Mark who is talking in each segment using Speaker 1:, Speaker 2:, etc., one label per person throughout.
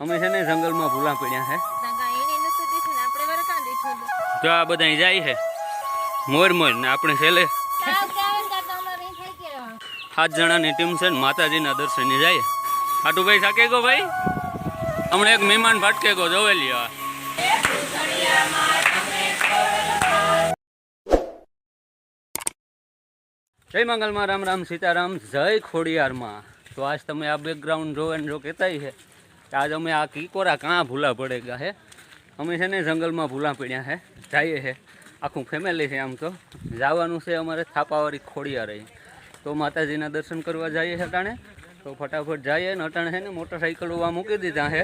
Speaker 1: અમે છે ને જંગલમાં ભૂલા પડ્યા છે? જો આ બધા જાય છે. મોર મોર ને આપણે છેલ્લે
Speaker 2: તો.
Speaker 1: સાત જણાની ટીમ છે ને માતાજીના દર્શને જાય. હાટુભાઈ થાકે ગો ભાઈ? હમણાં એક મહેમાન ભટકે ગો જોવેલી આ જય મંગલમાં રામ રામ સીતારામ જય ખોડિયારમાં. તો આજ તમે આ બેકગ્રાઉન્ડ જોવે જો કહેતા છે. આજ અમે આ કીકોરા કાં ભૂલા પડે ગયા હે? અમે છે ને જંગલમાં ભૂલા પડ્યા હે, જઈએ છે આખું ફેમિલી છે આમ તો. જવાનું છે અમારે થાપાવાળી ખોડિયા રહી તો માતાજીના દર્શન કરવા જઈએ છે અટાણે? તો ફટાફટ જઈએ ને અટાણે છે ને મોટરસાઇકલ ઉવા મૂકી દીધા છે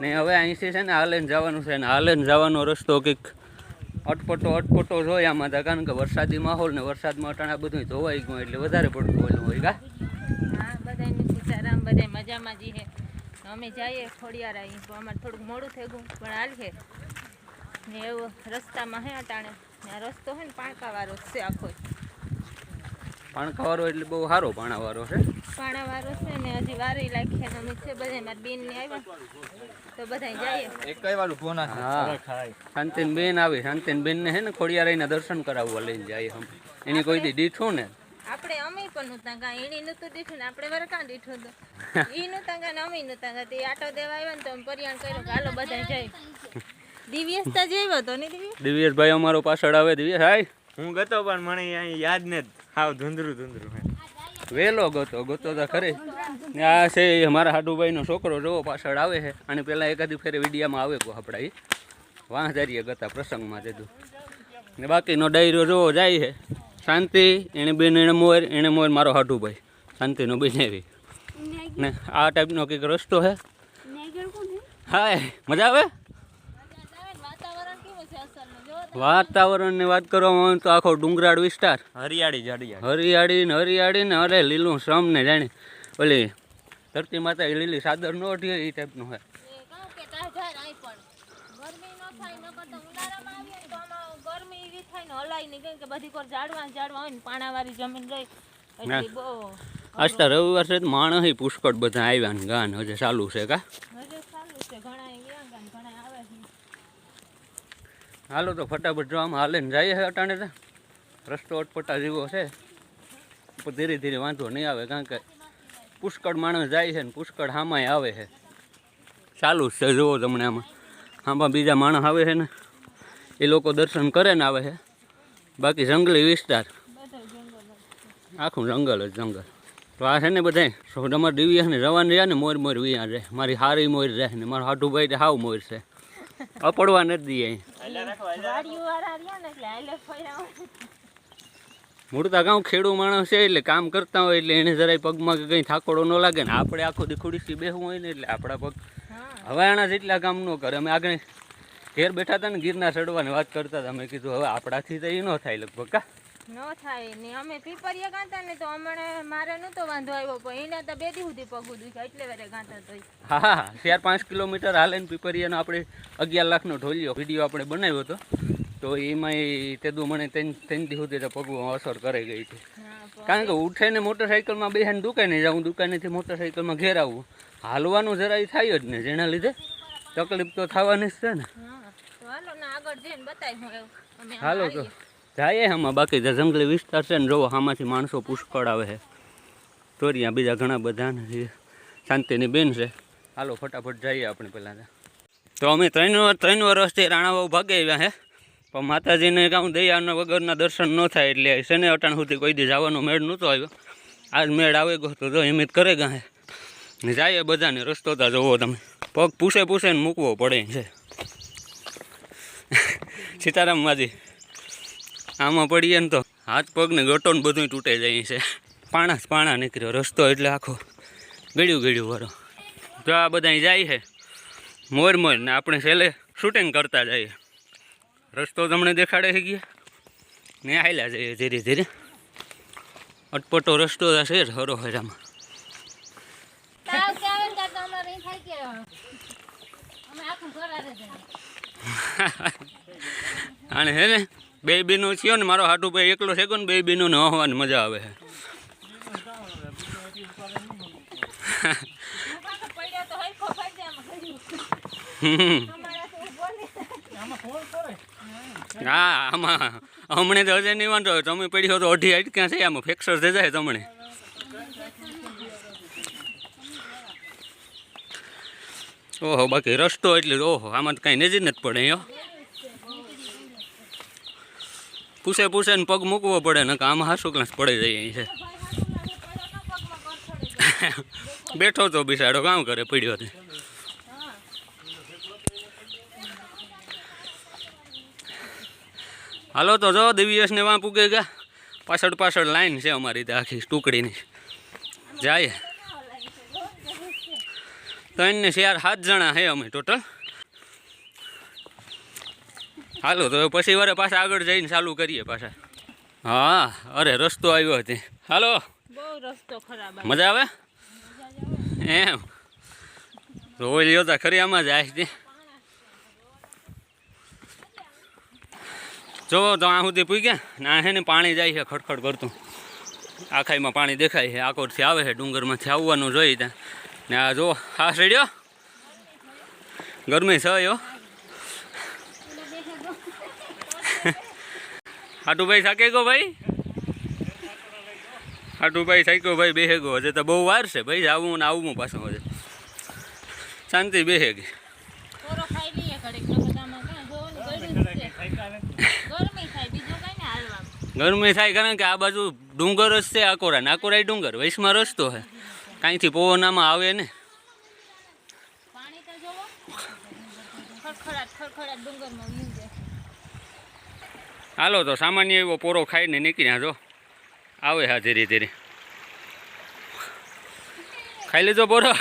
Speaker 1: ને હવે અહીંથી છે ને હાલેન જવાનું છે ને હાલેન જવાનો રસ્તો કંઈક અટપટો અટપટો જોઈએ આમાં તો કારણ કે વરસાદી માહોલ ને વરસાદમાં અટાણે આ બધું ધોવાઈ ગયું એટલે વધારે પડતું ઓલું હોય ગા.
Speaker 2: હા, બધાય મજામાં જી હે. અમે જઈએ ખોડિયાર અહીં. તો અમારે થોડુંક મોડું થઈ ગયું પણ હાલ છે. ને એવું રસ્તામાં હે અટાણે. આ રસ્તો હોય ને પાણકાવાળો છે આખો.
Speaker 1: પાણકાવાળો એટલે બહુ સારો પાણાવાળો છે.
Speaker 2: પાણાવાળો છે ને હજી વારી લાખી ને અમે છે બધા મારા બેન ને આવ્યા. તો બધા જઈએ.
Speaker 3: એક કઈ વાળું ફોન
Speaker 1: હા. શાંતિન બેન આવી. શાંતિન બેન ને હે ને ખોડિયારાઈના દર્શન કરાવવા લઈને જાય અમે. એની કોઈ દી દીઠું ને.
Speaker 2: આપણે અમે પણ નહોતા ગા એની નતું દીઠું ને આપણે વરકા દીઠું તો. ઈ નહોતા ગા ને અમે નહોતા ગા. તે આટો દેવા આવ્યો ને તો પરિયાણ કર્યું કે હાલો બધા જાય દિવ્યસતા જેવો તો ને દિવ્યેશ?
Speaker 1: દિવ્યેશ ભાઈ અમારો પાછળ આવે દિવ્યેશ હાય.
Speaker 3: હું ગતો પણ મને અહીં યાદ ને હાવ ધૂંધરું ધૂંધરું હે.
Speaker 1: વેલો ગોતો ગોતો તો ખરે. ને આ છે એ મારા હાડુભાઈનો છોકરો જોવો પાછળ આવે છે. અને પેલા એકાદી ફેરે વિડીયામાં આવે કો આપણા એ વાંધારીએ ગતા પ્રસંગમાં જતું ને બાકીનો ડાયરો જોવો જાય છે. શાંતિ એને બેન એને મોર એને મોર મારો હાડુભાઈ શાંતિનો બનાવી ને આ ટાઈપનો કંઈક રસ્તો છે હાય મજા આવે
Speaker 2: વાતાવરણ કેવું છે અસલનું જો
Speaker 1: વાતાવરણની વાત કરવામાં આવે તો આખો ડુંગરાળ વિસ્તાર.
Speaker 3: હરિયાળી હરિયાળી.
Speaker 1: ને હરિયાળી ને અરે લીલું શ્રમ ને જાણે. ઓલી ધરતી માતા એ લીલી સાદર નો એ ટાઈપનું છે
Speaker 2: એ કહું કે તાર જાય ને આય પણ ગરમી ન થાય નકર તો ઉનાળામાં આવીએ ને તો આમાં ગરમી એવી થાય ને હલાય નહીં કે બધી કોર ઝાડવા ઝાડવા હોય ને પાણાવાળી જમીન રહી એટલે બહુ
Speaker 1: આજ તો રવિવાર છે માણસ પુષ્કળ બધા આવ્યા ને ગાન હજે ચાલુ છે કા?
Speaker 2: હજુ ચાલુ છે ઘણા ગયા ગયા ઘણા આવે છે.
Speaker 1: હાલો તો ફટાફટ જો આમ હાલે ને જઈએ છે અટાણે તો. રસ્તો અટપટા જેવો છે. પણ ધીરે ધીરે વાંધો નહીં આવે કારણ કે પુષ્કળ માણસ જાય છે ને પુષ્કળ હામાય આવે છે. ચાલુ જ છે જુઓ તમને આમાં. આમાં બીજા માણસ આવે છે ને એ લોકો દર્શન કરે ને આવે છે. બાકી જંગલી વિસ્તાર. આખું જંગલ જ જંગલ. તો આ છે ને બધા તમારે દિવ્ય ને રવાની રહ્યા ને મોર મોર વિયા રહે. મારી હારી મોર રહે ને મારો હાટુભાઈ હાવ મોર છે. અપડવા નથી દઈએ. મૂળતા ગામ ખેડૂ માણસ છે એટલે કામ કરતા હોય એટલે એને જરાય પગમાં કે કંઈ થાકોડો ન લાગે ને. આપણે આખો દી ખુડીસી બેસવું હોય ને એટલે આપણા પગ
Speaker 2: હવાયાણા
Speaker 1: હવે આના જેટલા કામ ન કરે. અમે આગળ ઘેર બેઠા હતા ને ગીરના ચડવાની વાત કરતા હતા. મેં કીધું હવે આપણાથી તો એ ન થાય લગભગ કા?
Speaker 2: ન થાય ને અમે પીપરિયા ગાતા ને તો હમણે મારે નતો વાંધો આવ્યો પણ એને તો બે દી સુધી પગું દુખ્યા એટલે વારે ગાતા તો
Speaker 1: હા ચાર પાંચ કિલોમીટર હાલે ને પીપરિયાનો આપણે અગિયાર લાખનો ઢોલિયો વીડિયો આપણે બનાવ્યો હતો. તો એમાં તેદું મને ત્રણ દી સુધી તો પગમાં અસર કરાઈ ગઈ છે કારણ કે ઉઠે ને મોટરસાઇકલમાં બેસીને દુકાને જાઉં દુકાનેથી મોટરસાઇકલમાં ઘેર આવું. હાલવાનું જરાય થાય જ ને જેના લીધે તકલીફ તો થવાની જ છે ને.
Speaker 2: આગળ જઈને બતાવી હું એવું.
Speaker 1: હાલો તો. જાય આમાં બાકી જંગલી વિસ્તાર છે ને જોવો આમાંથી માણસો પુષ્કળ આવે છે. ચોરિયા બીજા ઘણા બધા શાંતિની બેન છે. હાલો ફટાફટ જઈએ આપણે પહેલાં તો. અમે ત્રણ ત્રણ વર્ષથી રાણાવાવ ભાગે આવ્યા હે પણ માતાજીને કામ દયાના વગરના દર્શન ન થાય એટલે શેને અટાણ સુધી કોઈ દી જવાનો મેળ નહોતો આવ્યો. આજ મેળ આવે ગયો તો જો હિંમત કરે ગા ને જાય બધાને રસ્તો તા જોવો તમે. પગ પૂછે પૂછે ને મૂકવો પડે છે. સીતારામ માજી. આમાં પડીએ ને તો હાથ પગને ગટો ને બધું તૂટે જાય છે. પાણા પાણા નીકળ્યો, રસ્તો એટલે આખો ગળ્યું ગળ્યું વાળો તો આ બધા જાય છે, મોર મોર ને આપણે છેલ્લે શૂટિંગ કરતા જઈએ. રસ્તો તમને દેખાડે છે ગયા. ને આવેલા જઈએ ધીરે ધીરે. અટપટો રસ્તો છે હરો હરામાં.
Speaker 2: આવે. અમે આખું ઘર જઈએ.
Speaker 1: અને હે ને બે બીનો થયો ને, મારો હાટુ ભાઈ એકલો છે ને બે બીનો ને હવાની મજા આવે છે
Speaker 2: હું, આમાં,
Speaker 1: હમણે તો હજે નહીં વાંધો તમે પડ્યો તો અઢી અટક્યા છે? આમાં ફ્રેક્ચર થઈ જાય તમને ઓહો, બાકી રસ્તો એટલે, ઓહો, આમાં કાંઈ નજીક નથી પડે અહીંયા પૂછે પૂછે ને પગ મૂકવો પડે ને આમાં હાસુ ક્લાસ પડી જાય અહીં છે. બેઠો તો બિસાડો, કામ કરે, પીડ્યો તે હાલો તો જો દિવ્યસને વાં પૂગે ગયા. પાછળ પાછળ લાઈન છે અમારી ત્યાં આખી ટુકડીની. જાય. ત્રણ ને ચાર સાત જણા છે અમે ટોટલ હાલો તો પછી વારે પાછા આગળ જઈને ચાલુ કરીએ પાછા. હા અરે રસ્તો આવ્યો હતી હાલો.
Speaker 2: રસ્તો
Speaker 1: મજા આવે? એમ. રોઈ લ્યો તા ખરી આમાં જાય છે જો તો આ સુધી પૂગ્યા. ના છે ને પાણી જાય છે ખડખડ કરતું. આખાઈમાં પાણી દેખાય છે આકોરથી આવે છે ડુંગરમાંથી આવવાનું જોઈ ત્યાં. ને આ જો હા રેડિયો ગરમી છે યો. હાટુભાઈ થાકે ગો ભાઈ? હાટુભાઈ થાક્યો ભાઈ બેહે ગયો. હજે તો બહુ વાર છે ભાઈ આવું ને આવું પાછું હજે. શાંતિ બેહે ગઈ.
Speaker 2: ગરમી થાય
Speaker 1: કારણ કે આ બાજુ ડુંગર જ છે આકોરા. નાકોરા ડુંગર વૈશમાં રસ્તો છે. કાંઈથી પવન આમાં આવે ને. હાલો તો સામાન્ય એવો પોરો ખાઈને નીકળ્યા જો. આવે હા ધીરે ધીરે. ખાઈ લેજો પોરો.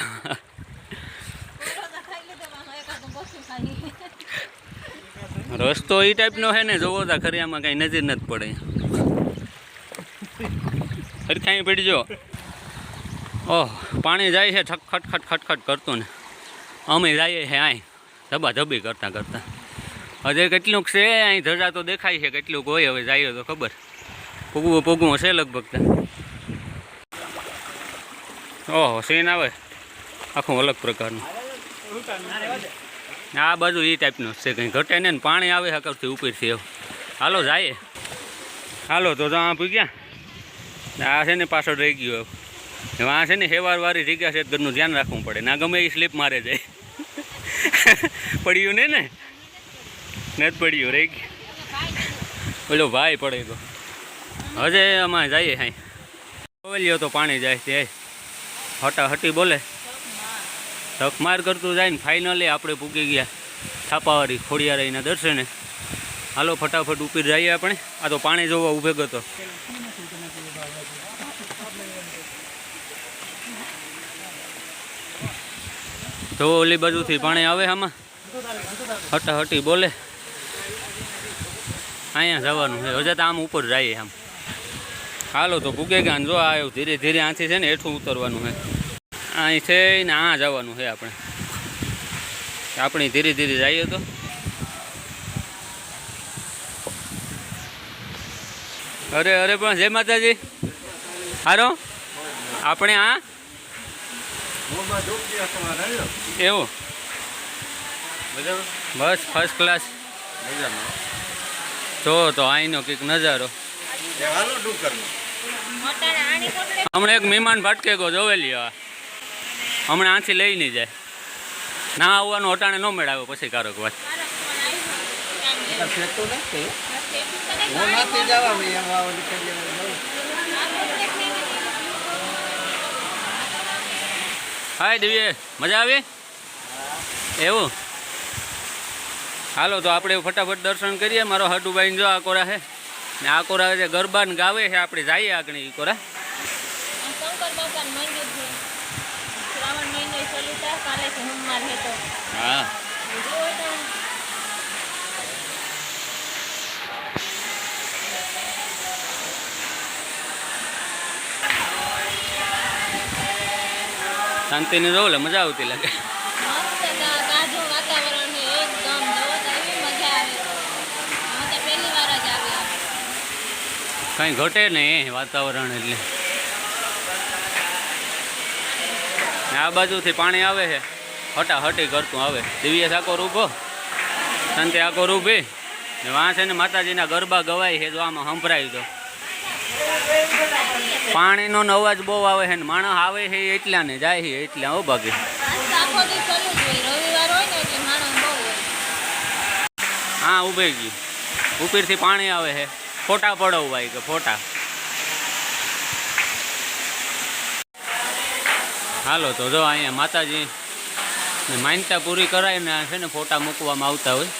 Speaker 2: ખાઈ
Speaker 1: રસ્તો એ ટાઈપનો છે ને જોવો તા ખરી આમાં કાંઈ નજર નથી પડે. હરખાઈ પડી ઓહ, પાણી જાય છે ઠક ખટ ખટ કરતું ને. અમે જઈએ છે અહીં ધબા ધબી કરતાં કરતાં. હજે કેટલુંક છે, અહીં ધજા તો દેખાય છે કેટલુંક હોય, હવે જઈએ તો ખબર. પૂગવું પૂગવું છે લગભગ ઓહો સીન આવે? આખું અલગ પ્રકારનું. આ બાજુ એ ટાઈપનું છે કંઈ. ઘટે ને, પાણી આવે હકરથી ઉપરથી એવું હાલો જાય હાલો, તો તો પૂગ્યા. આ છે ને પાછળ રહી ગયું હવે આ છે ને હેવારવાળી જગ્યા છે, ઘરનું ધ્યાન રાખવું પડે. ના ગમે એ સ્લીપ મારે જાય પડ્યું ને ને? નથી પડ્યું રહી ઓલો ભાઈ પડે તો. હજે અમારે જઈએ હાઈ ઓલિયો તો પાણી જાય તે હટા હટી બોલે. ધકમાર કરતું જાય ને ફાઇનલી આપણે પૂકી ગયા. થાપાવાળી રહીને દર્શને. હાલો, ફટાફટ ઉપર જઈએ આપણે. આ તો પાણી જોવા ઊભે ગયો જો ઓલી બાજુથી પાણી આવે આમાં. હટાહટી બોલે. અહીંયા જવાનું છે. હજે તો આમ ઉપર જઈએ આમ. હાલો તો ભૂગે ગાન જો આવ્યું ધીરે ધીરે આથી છે ને હેઠું ઉતરવાનું છે. અહીં છે ને આ જવાનું છે આપણે. આપણે ધીરે ધીરે જઈએ તો. અરે અરે પણ જય માતાજી. હારો? આપણે આ એવું? બસ ફર્સ્ટ ક્લાસ જો તો અહીંનો કંઈક નજારો.
Speaker 2: મોટાને આણી કોટડે
Speaker 1: હમણાં એક મહેમાન ભટકે ગયો જોવેલી હવે હમણાં આથી લઈ નહીં જાય. ના આવવાનું અટાણે ન મેળાવે પછી કારોક વાત.
Speaker 4: જવા મેં એમાં ઓલી કરી
Speaker 2: આ કોટડે ખાઈને
Speaker 1: હાય દિવ્ય મજા આવી? એવું? હાલો તો આપણે ફટાફટ દર્શન કરીએ. મારો હટુભાઈ જો આ કોરા છે. ને આ કોરા જે ગરબા ને ગાવે છે આપણે જઈએ આગળ એ કોરા.
Speaker 2: આ
Speaker 1: અમે રહો એટલે મજા આવતી લાગે. કાંઈ ઘટે નહીં વાતાવરણ એટલે. આ બાજુથી પાણી આવે છે. હટાહટી કરતું આવે. દિવ્ય આકોર ઊભો. શાંતિ ઊભી. ને વાં છે ને માતાજીના ગરબા ગવાય છે જો આમાં સંભળાયું તો. પાણીનો અવાજ બહુ આવે છે ને માણસ આવે છે એટલા ને જાય છે એટલા, હો બાકી હા ઊભી ગઈ ઉપરથી પાણી આવે છે. ફોટા પડવવાય કે ફોટા. હાલો, તો જો અહીંયા માતાજી માન્યતા પૂરી કરાવીને છે ને ફોટા મૂકવામાં આવતા હોય.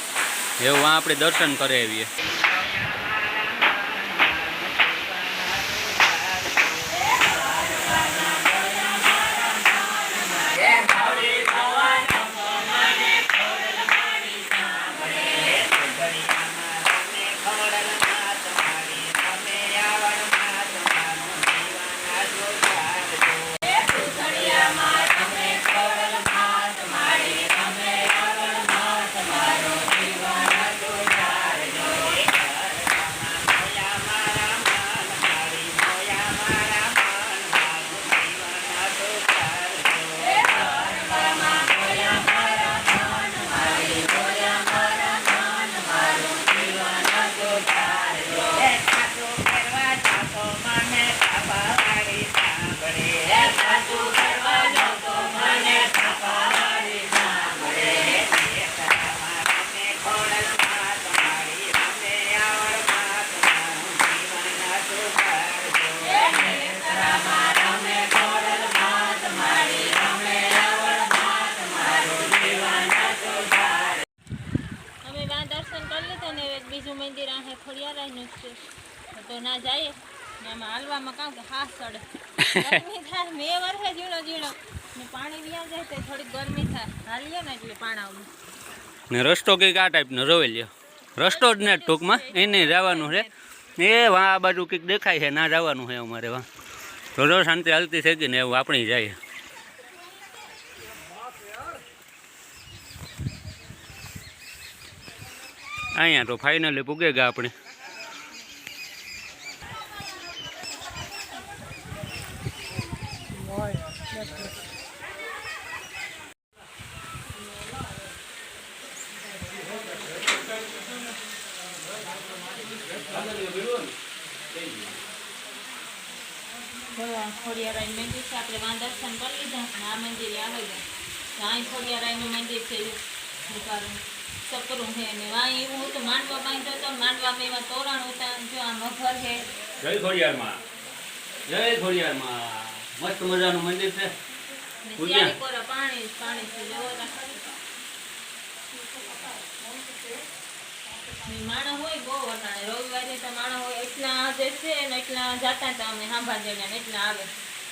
Speaker 1: એવું આપણે દર્શન કરી
Speaker 2: મંદિર આ ખોડિયારાયનું જ છે તો ના જાય ને હાલવામાં કામ કે હા સડે. ગરમી થાય, મે વર્ષે ઝીણો ઝીણો. ને પાણી વ્યા જાય તો થોડી ગરમી થાય. હાલીએ ને એટલે પાણાવું
Speaker 1: ને રસ્તો કંઈક આ ટાઈપનો રોવે લ્યો. રસ્તો જ ને ટૂંકમાં. એને જવાનું છે. એ વા આ બાજુ કંઈક દેખાય છે. ના જવાનું છે અમારે વા. તો શાંતિ હાલતી થઈ ગઈ ને એવું આપણી જાય. અહીંયા તો ફાઇનલી પૂગે ગયા આપણે
Speaker 2: ખોડિયારાય મંદિર છે. આપણે વાં દર્શન કરી લીધા આ મંદિરે આવે ગયા તો અહીં ખોડિયારાયનું મંદિર છે સકરું છે ને વાં એવું હતું માંડવા તો હતો માંડવામાં એવા તોરણ ઉતા જો આ મગર છે.
Speaker 1: જય ખોડિયારમાં જય ખોડિયારમાં મસ્ત મજાનું મંદિર છે.
Speaker 2: પૂજા. પાણી પાણી છે લેવો તો. માણસ હોય બહુ વટાણે રવિવારે તો માણસ હોય એટલા જે છે ને એટલા જાતા હતા અમે સાંભા ને એટલા આવે.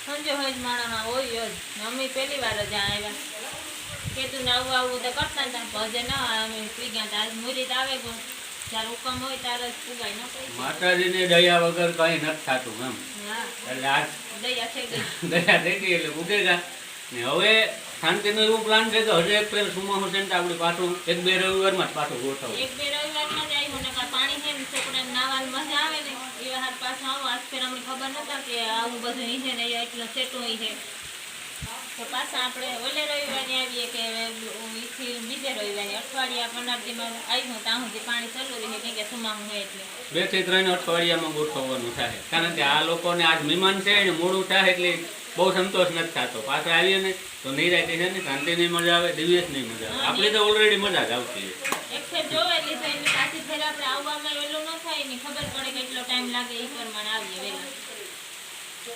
Speaker 2: સમજો હોય જ માણસના હોય જ. અમે પહેલી વાર જ આવ્યા. આવું આવું તો કરતા હતા. પણ ના અમે પી ગયા હતા. મુરીત આવે પણ જ્યારે હુકમ હોય ત્યારે જ પુગાય ન કઈ
Speaker 1: માતાજીને દયા વગર કઈ નથી થતું એમ. એટલે આજ
Speaker 2: દયા થઈ ગઈ.
Speaker 1: દયા થઈ ગઈ એટલે ઉગેગા ને હવે શાંતિનો એવું પ્લાન છે કે હજુ એક પ્રેમ સુમા છે ને આપણે પાછું એક બે રવિવારમાં જ પાછું ગોઠવું
Speaker 2: એક બે રવિવારમાં જ આવ્યું ને કાં પાણી છે ને છોકરાને નાવાની મજા આવે ને. એ હાથ પાછા આવો. આજ ફેર અમને ખબર નતા કે આવું બધું ઈ છે ને એટલું સેટું ઈ છે. તો પાછા આપણે ઓલે રવિવારે આવીએ કે રવિવારે અઠવાડિયા પંદર દીમાં આવ્યું ત્યાં સુધી પાણી ચાલુ રહે કે સુમાવું હોય એટલે.
Speaker 1: બેથી ત્રણ અઠવાડિયામાં ગોઠવવાનું થાય. કારણ કે આ લોકોને આજ મહેમાન છે ને મોડું થાય એટલે બહુ સંતોષ નથી થતો. પાછા આવીએ ને તો નિરાયતી છે ને શાંતિની મજા આવે દિવ્યસની મજા આવે. આપણે તો ઓલરેડી મજા જ આવતી
Speaker 2: એક ફેર જોવે લીધો એની પાછી ફેર આપણે આવવામાં વેલું ન થાય ને ખબર પડે કેટલો ટાઈમ લાગે એ પ્રમાણે આવીએ વહેલા.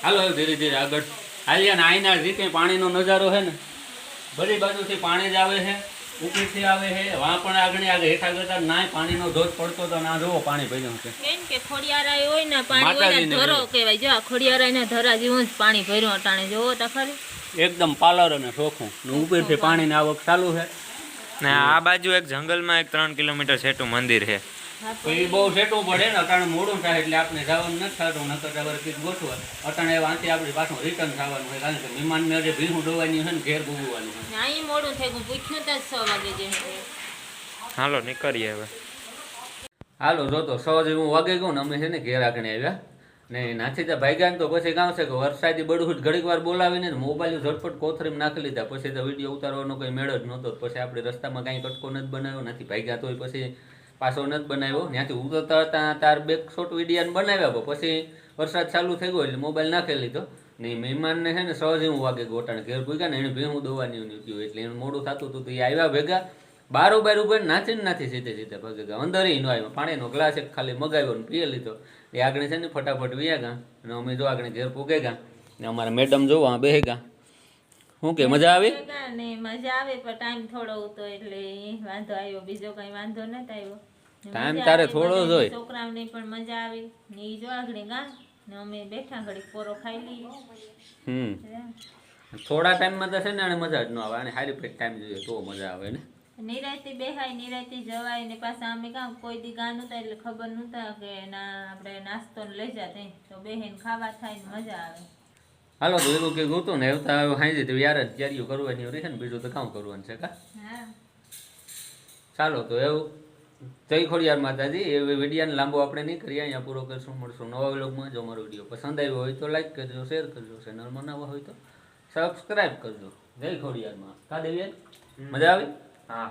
Speaker 1: હાલો ધીરે ધીરે આગળ. હાલ્યા ને આઈના જે કંઈ પાણીનો નજારો છે ને. બધી બાજુથી પાણી જ આવે છે. ઉપરથી આવે છે વાં પણ આગળ આગળ હેઠા કરતા ના પાણીનો ધોધ પડતો તો ના જોવો પાણી ભર્યું છે
Speaker 2: કેમ કે ખોડિયારાય હોય ને પાણી હોય ને ધરો કહેવાય. જો ધરા જેવું જ પાણી ભર્યું અટાણે. જોવો તો ખરી.
Speaker 1: એકદમ પાલર અને ચોખ્ખું. ને ઉપરથી પાણીની આવક ચાલુ છે.
Speaker 3: ને આ બાજુ એક જંગલમાં એક ત્રણ કિલોમીટર છેટું મંદિર છે.
Speaker 1: તો એ બહુ સેટું પડે ને અટાણે મોડું થાય એટલે આપણે જવાનું નથી થતું નકર હવે કીધું ગોઠવે. અટાણે વાંચી આપણે પાછું રિટર્ન થવાનું હોય કારણ કે વિમાનને જે ભીનું ડોવાની છે ને ઘેર ભૂગવાનું હોય.
Speaker 2: અહીં મોડું થઈ ગયું પૂછ્યું તો છ વાગે જેમ
Speaker 3: હાલો નીકળીએ હવે.
Speaker 1: હાલો જો તો સો જેવું વાગે ગયું ને અમે છે ને ઘેર આગળ આવ્યા. ને નાથી ત્યાં ભાઈ ગયા તો પછી કાં છે કે વરસાદી બળહુટ ઘડીક વાર બોલાવીને મોબાઈલ ઝટપટ કોથરી નાખી લીધા. પછી તો વીડિયો ઉતારવાનો કોઈ મેળ જ નહોતો. પછી આપણે રસ્તામાં કાંઈ કટકો નથી બનાવ્યો નથી ભાઈ ગયા તો પછી પાછો નથી બનાવ્યો. ત્યાંથી ઉતરતા હતા તાર બે શોર્ટ વીડિયો બનાવ્યા પછી વરસાદ ચાલુ થઈ ગયો એટલે મોબાઈલ નાખી લીધો. ને મહેમાનને છે ને સહજ એવું વાગે ગોટાણ ઘેર ભૂગ્યા ને એને ભેહું દોવાની નીકળ્યું એટલે એનું મોડું થતું હતું તો એ આવ્યા ભેગા. બારો બાર ઉપર નાચી ને નાથી સીધે સીધે ભાગે ગયા. અંદર ન આવ્યો. પાણીનો ગ્લાસ એક ખાલી મગાવ્યો ને પીએ લીધો. એ આગળ છે ને ફટાફટ વ્યા ગયા. અને અમે જો આગળ ઘેર પૂગે ગયા. ને અમારા મેડમ જોવા બેહી ગયા. શું કે મજા આવી?
Speaker 2: ને મજા આવે પણ ટાઈમ થોડો હતો એટલે વાંધો આવ્યો. બીજો કઈ વાંધો નતો આવ્યો. ટાઈમ
Speaker 1: તારે થોડો જ હોય.
Speaker 2: છોકરાઓને પણ મજા આવી. ને ઈ જો આગળ ગા ને અમે બેઠા ઘડી પોરો ખાઈ લઈએ.
Speaker 1: હમ. થોડા ટાઈમમાં તો છે ને આને મજા જ ન આવે. અને હારી પેટ ટાઈમ જોઈએ તો મજા આવે ને?
Speaker 2: નિરાયતી બેહાય નિરાયતી જવાય ને પાછા અમે કામ કોઈ દી ગા નતા એટલે ખબર નતા કે ના આપણે નાસ્તો લઈ જાય તો બેહીને ખાવા થાય ને મજા આવે.
Speaker 1: હાલો તો એવું કે ગોતું ને એવું તો હાંજી તો યાર જ કેરીઓ કરવાની રહી છે ને બીજું તો કામ કરવાનું છે કા? ચાલો તો એવું. જય ખોડિયાર માતાજી એ વિડીયાને લાંબો આપણે નહીં કરીએ અહીંયા પૂરો કરશું મળશું નવા વ્લોગમાં. જો મારો વીડિયો પસંદ આવ્યો હોય તો લાઈક કરજો શેર કરજો ચેનલમાં નવા હોય તો સબસ્ક્રાઈબ કરજો. જય ખોડિયારમાં. કા દેવી મજા આવી?
Speaker 3: હા.